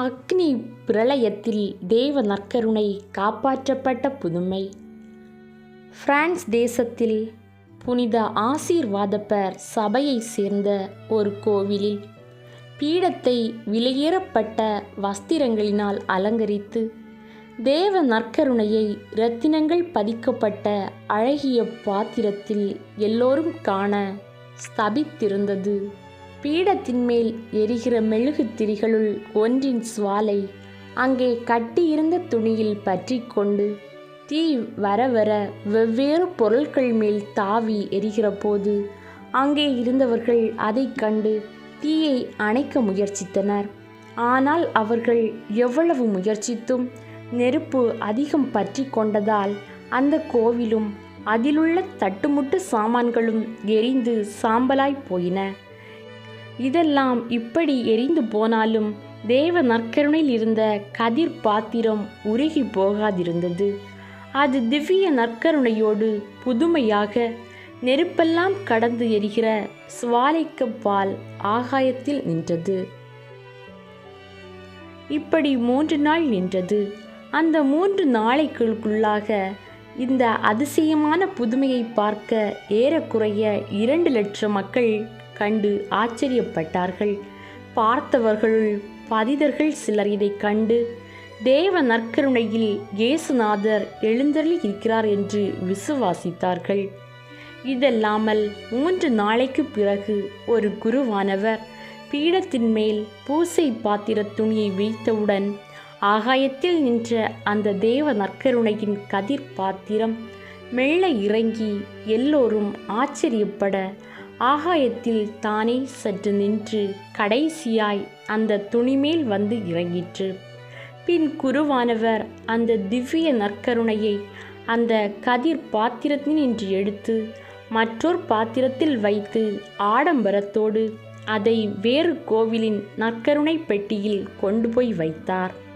அக்னி பிரளயத்தில் தேவ நற்கருணை காப்பாற்றப்பட்ட புதுமை. பிரான்ஸ் தேசத்தில் புனித ஆசீர்வாதப்பர் சபையைச் சேர்ந்த ஒரு கோவிலில் பீடத்தை விலையேறப்பட்ட வஸ்திரங்களினால் அலங்கரித்து தேவ நற்கருணையை இரத்தினங்கள் பதிக்கப்பட்ட அழகிய பாத்திரத்தில் எல்லோரும் காண ஸ்தபித்திருந்தது. பீடத்தின் மேல் எரிகிற மெழுகு திரிகளுள் ஒன்றின் சுவாலை அங்கே கட்டியிருந்த துணியில் பற்றி கொண்டு தீ வர வர வெவ்வேறு பொருட்கள் மேல் தாவி எரிகிற போது அங்கே இருந்தவர்கள் அதைக் கண்டு தீயை அணைக்க முயற்சித்தனர். ஆனால் அவர்கள் எவ்வளவு முயற்சித்தும் நெருப்பு அதிகம் பற்றி கொண்டதால் அந்த கோவிலும் அதிலுள்ள தட்டுமுட்டு சாமான்களும் எரிந்து சாம்பலாய் போயின. இதெல்லாம் இப்படி எரிந்து போனாலும் தேவ நற்கருணையில் இருந்த கதிர் பாத்திரம் உருகி போகாதிருந்தது. அது திவ்ய நற்கருணையோடு புதுமையாக நெருப்பெல்லாம் கடந்து எரிகிற சுவாலைக்கு பால் ஆகாயத்தில் நின்றது. இப்படி மூன்று நாள் நின்றது. அந்த மூன்று நாளைக்குள்ளாக இந்த அதிசயமான புதுமையை பார்க்க ஏறக்குறைய இரண்டு லட்சம் மக்கள் கண்டு ஆச்சரியப்பட்டார்கள். பார்த்தவர்களுள் பதிதர்கள் சிலர் இதை கண்டு தேவ நற்கருணையில் இயேசுநாதர் எழுந்தருளி இருக்கிறார் என்று விசுவாசித்தார்கள். இதல்லாமல் மூன்று நாளைக்கு பிறகு ஒரு குருவானவர் பீடத்தின் மேல் பூசை பாத்திர துணியை வைத்தவுடன் ஆகாயத்தில் நின்ற அந்த தேவ நற்கருணையின் கதிர் பாத்திரம் மெல்ல இறங்கி எல்லோரும் ஆச்சரியப்பட ஆகாயத்தில் தானே சற்று நின்று கடைசியாய் அந்த துணிமேல் வந்து இறங்கிற்று. பின் குருவானவர் அந்த திவ்ய நற்கருணையை அந்த கதிர் பாத்திரத்தினின்று எடுத்து மற்றொரு பாத்திரத்தில் வைத்து ஆடம்பரத்தோடு அதை வேறு கோவிலின் நற்கருணை பெட்டியில் கொண்டு போய் வைத்தார்.